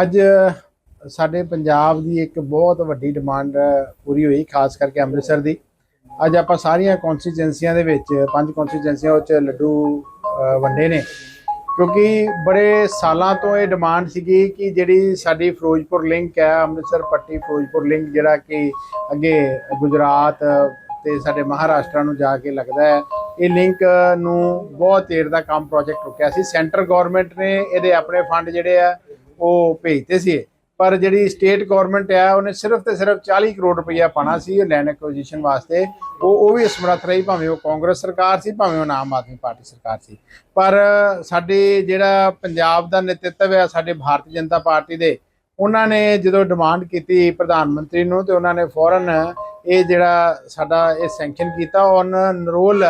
ਅੱਜ ਸਾਡੇ ਪੰਜਾਬ ਦੀ ਇੱਕ ਬਹੁਤ ਵੱਡੀ ਡਿਮਾਂਡ ਪੂਰੀ ਹੋਈ, ਖਾਸ ਕਰਕੇ ਅੰਮ੍ਰਿਤਸਰ ਦੀ। ਅੱਜ ਆਪਾਂ ਸਾਰੀਆਂ ਕਨਸਟੀਟੈਂਸੀਆਂ ਦੇ ਵਿੱਚ, ਪੰਜ ਕਨਸਟੀਟੈਂਸੀਆਂ ਵਿੱਚ ਲੱਡੂ ਵੰਡੇ ਨੇ। ਕਿਉਂਕਿ ਬੜੇ ਸਾਲਾਂ ਤੋਂ ਇਹ ਡਿਮਾਂਡ ਸੀਗੀ ਕਿ ਜਿਹੜੀ ਸਾਡੀ ਫਿਰੋਜ਼ਪੁਰ ਲਿੰਕ ਹੈ, ਅੰਮ੍ਰਿਤਸਰ ਪੱਟੀ ਫਿਰੋਜ਼ਪੁਰ ਲਿੰਕ ਜਿਹੜਾ ਕਿ ਅੱਗੇ ਗੁਜਰਾਤ ਤੇ ਸਾਡੇ ਮਹਾਰਾਸ਼ਟਰ ਨੂੰ ਜਾ ਕੇ ਲੱਗਦਾ ਹੈ, ਇਹ ਲਿੰਕ ਨੂੰ ਬਹੁਤ ਦੇਰ ਦਾ ਕੰਮ ਪ੍ਰੋਜੈਕਟ ਰੁਕਿਆ ਸੀ। ਸੈਂਟਰ ਗਵਰਨਮੈਂਟ ਨੇ ਇਹਦੇ ਆਪਣੇ ਫੰਡ ਜਿਹੜੇ ਆ ਉਹ ਭੇਜਤੇ ਸੀ। ਪਰ ਜਿਹੜੀ ਸਟੇਟ ਗਵਰਨਮੈਂਟ ਆ, ਉਹਨੇ ਸਿਰਫ ਤੇ ਸਿਰਫ 40 ਕਰੋੜ ਰੁਪਈਆ ਪਾਣਾ ਸੀ ਲੈਂਡ ਐਕੁਜੀਸ਼ਨ ਵਾਸਤੇ। ਉਹ ਉਹ ਵੀ ਸਮਰੱਥ ਰਹੀ, ਭਾਵੇਂ ਉਹ ਕਾਂਗਰਸ ਸਰਕਾਰ ਸੀ, ਭਾਵੇਂ ਉਹ ਆਮ ਆਦਮੀ ਪਾਰਟੀ ਸਰਕਾਰ ਸੀ। ਪਰ ਸਾਡੇ ਜਿਹੜਾ ਪੰਜਾਬ ਦਾ ਨੇਤ੍ਰਿਤਵ ਹੈ ਸਾਡੇ ਭਾਰਤੀ ਜਨਤਾ ਪਾਰਟੀ ਦੇ, ਉਹਨਾਂ ਨੇ ਜਦੋਂ ਡਿਮਾਂਡ ਕੀਤੀ ਪ੍ਰਧਾਨ ਮੰਤਰੀ ਨੂੰ, ਤੇ ਉਹਨਾਂ ਨੇ ਫੌਰਨ ਇਹ ਜਿਹੜਾ ਸਾਡਾ ਇਹ ਸੈਂਕਸ਼ਨ ਕੀਤਾ। ਔਨ ਨਰੋਲ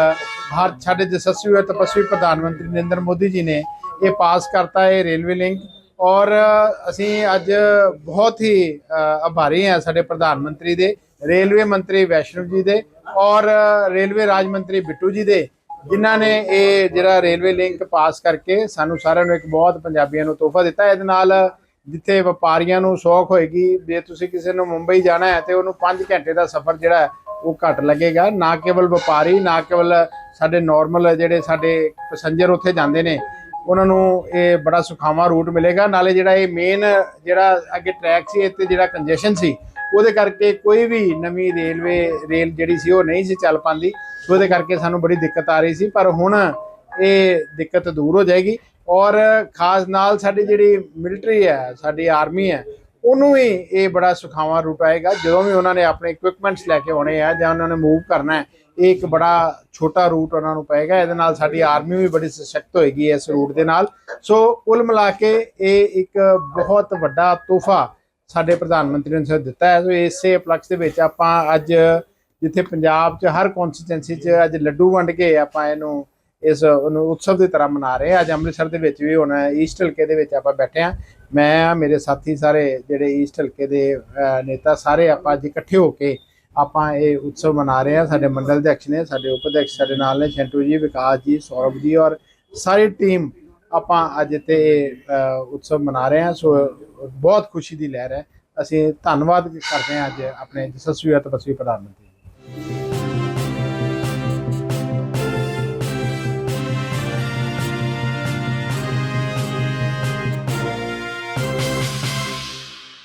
ਭਾਰਤ, ਸਾਡੇ ਜਸਸਵੀ ਅਤੇ ਤਪਸਵੀ ਪ੍ਰਧਾਨ ਮੰਤਰੀ ਨਰਿੰਦਰ ਮੋਦੀ ਜੀ ਨੇ ਇਹ ਪਾਸ ਕਰਤਾ ਇਹ ਰੇਲਵੇ ਲਿੰਕ ਔਰ ਅਸੀਂ ਅੱਜ ਬਹੁਤ ਹੀ ਆਭਾਰੀ ਹਾਂ ਸਾਡੇ ਪ੍ਰਧਾਨ ਮੰਤਰੀ ਦੇ, ਰੇਲਵੇ ਮੰਤਰੀ ਵੈਸ਼ਨਵ ਜੀ ਦੇ ਔਰ ਰੇਲਵੇ ਰਾਜ ਮੰਤਰੀ ਬਿੱਟੂ ਜੀ ਦੇ, ਜਿਨ੍ਹਾਂ ਨੇ ਇਹ ਜਿਹੜਾ ਰੇਲਵੇ ਲਿੰਕ ਪਾਸ ਕਰਕੇ ਸਾਨੂੰ ਸਾਰਿਆਂ ਨੂੰ ਇੱਕ ਬਹੁਤ ਪੰਜਾਬੀਆਂ ਨੂੰ ਤੋਹਫਾ ਦਿੱਤਾ। ਇਹਦੇ ਨਾਲ ਜਿੱਥੇ ਵਪਾਰੀਆਂ ਨੂੰ ਸ਼ੌਕ ਹੋਏਗੀ, ਜੇ ਤੁਸੀਂ ਕਿਸੇ ਨੂੰ ਮੁੰਬਈ ਜਾਣਾ ਹੈ ਤੇ ਉਹਨੂੰ 5 ਘੰਟੇ ਦਾ ਸਫ਼ਰ ਜਿਹੜਾ ਉਹ ਘੱਟ ਲੱਗੇਗਾ। ਨਾ ਕੇਵਲ ਵਪਾਰੀ, ਨਾ ਕੇਵਲ ਸਾਡੇ ਨਾਰਮਲ ਜਿਹੜੇ ਸਾਡੇ ਪੈਸੰਜਰ ਉੱਥੇ ਜਾਂਦੇ ਨੇ ਉਹਨਾਂ ਨੂੰ ਇਹ ਬੜਾ ਸੁਖਾਵਾਂ ਰੂਟ ਮਿਲੇਗਾ। ਨਾਲੇ ਜਿਹੜਾ ਇਹ ਮੇਨ ਜਿਹੜਾ ਅੱਗੇ ਟਰੈਕ ਸੀ, ਇੱਥੇ ਜਿਹੜਾ ਕੰਜੈਸ਼ਨ ਸੀ, ਉਹਦੇ ਕਰਕੇ ਕੋਈ ਵੀ ਨਵੀਂ ਰੇਲਵੇ ਰੇਲ ਜਿਹੜੀ ਸੀ, ਉਹ ਨਹੀਂ ਸੀ ਚੱਲ ਪਾਉਂਦੀ। ਉਹਦੇ ਕਰਕੇ ਸਾਨੂੰ ਬੜੀ ਦਿੱਕਤ ਆ ਰਹੀ ਸੀ, ਪਰ ਹੁਣ ਇਹ ਦਿੱਕਤ ਦੂਰ ਹੋ ਜਾਏਗੀ। ਔਰ ਖਾਸ ਨਾਲ ਸਾਡੀ ਜਿਹੜੀ ਮਿਲਟਰੀ ਹੈ, ਸਾਡੀ ਆਰਮੀ ਹੈ, ਉਹਨੂੰ ਵੀ ਇਹ ਬੜਾ ਸੁਖਾਵਾਂ ਰੂਟ ਆਏਗਾ। ਜਦੋਂ ਵੀ ਉਹਨਾਂ ਨੇ ਆਪਣੇ ਇਕਵਿਪਮੈਂਟਸ ਲੈ ਕੇ ਆਉਣੇ ਆ ਜਾਂ ਉਹਨਾਂ ਨੇ ਮੂਵ ਕਰਨਾ ਹੈ ਇਹ ਇੱਕ ਬੜਾ ਛੋਟਾ ਰੂਟ ਉਹਨਾਂ ਨੂੰ ਪਏਗਾ ਇਹਦੇ ਨਾਲ ਸਾਡੀ ਆਰਮੀ ਵੀ ਬੜੀ ਸਸ਼ਕਤ ਹੋਏਗੀ ਇਸ ਰੂਟ ਦੇ ਨਾਲ। ਸੋ ਕੁੱਲ ਮਿਲਾ ਕੇ ਇਹ ਇੱਕ ਬਹੁਤ ਵੱਡਾ ਤੋਹਫਾ ਸਾਡੇ ਪ੍ਰਧਾਨ ਮੰਤਰੀ ਨੇ ਸਾਨੂੰ ਦਿੱਤਾ ਹੈ। ਸੋ ਇਸੇ ਉਪਲਕਸ਼ ਦੇ ਵਿੱਚ ਆਪਾਂ ਅੱਜ ਜਿੱਥੇ ਪੰਜਾਬ 'ਚ ਹਰ ਕਨਸਟੀਟੈਂਸੀ 'ਚ ਅੱਜ ਲੱਡੂ ਵੰਡ ਕੇ ਆਪਾਂ ਇਹਨੂੰ ਇਸ ਉਹਨੂੰ ਉਤਸਵ ਦੀ ਤਰ੍ਹਾਂ ਮਨਾ ਰਹੇ ਹਾਂ। ਅੱਜ ਅੰਮ੍ਰਿਤਸਰ ਦੇ ਵਿੱਚ ਵੀ ਹੁਣ ਈਸਟ ਹਲਕੇ ਦੇ ਵਿੱਚ ਆਪਾਂ ਬੈਠੇ ਹਾਂ। ਮੈਂ, ਮੇਰੇ ਸਾਥੀ ਸਾਰੇ ਜਿਹੜੇ ਈਸਟ ਹਲਕੇ ਦੇ ਨੇਤਾ ਸਾਰੇ ਆਪਾਂ ਅੱਜ ਇਕੱਠੇ ਹੋ ਕੇ ਆਪਾਂ ਇਹ ਉਤਸਵ ਮਨਾ ਰਹੇ ਹਾਂ ਸਾਡੇ ਮੰਡਲ ਅਧਿਕਸ਼ ਨੇ ਸਾਡੇ ਉਪ ਅਧਿਕਸ਼ ਸਾਡੇ ਨਾਲ ਨੇ ਸ਼ੰਟੂ ਜੀ ਵਿਕਾਸ ਜੀ ਸੌਰਵ ਜੀ ਔਰ ਸਾਰੀ ਟੀਮ ਆਪਾਂ ਅੱਜ ਇੱਥੇ ਇਹ, ਉਤਸਵ ਮਨਾ ਰਹੇ ਹਾਂ ਸੋ ਬਹੁਤ ਖੁਸ਼ੀ ਦੀ ਲਹਿਰ ਹੈ। ਅਸੀਂ ਧੰਨਵਾਦ ਕਰਦੇ ਹਾਂ ਅੱਜ ਆਪਣੇ ਜਸਸਵੀ ਅਤੇ ਤਪਸਵੀ ਪ੍ਰਧਾਨ ਮੰਤਰੀ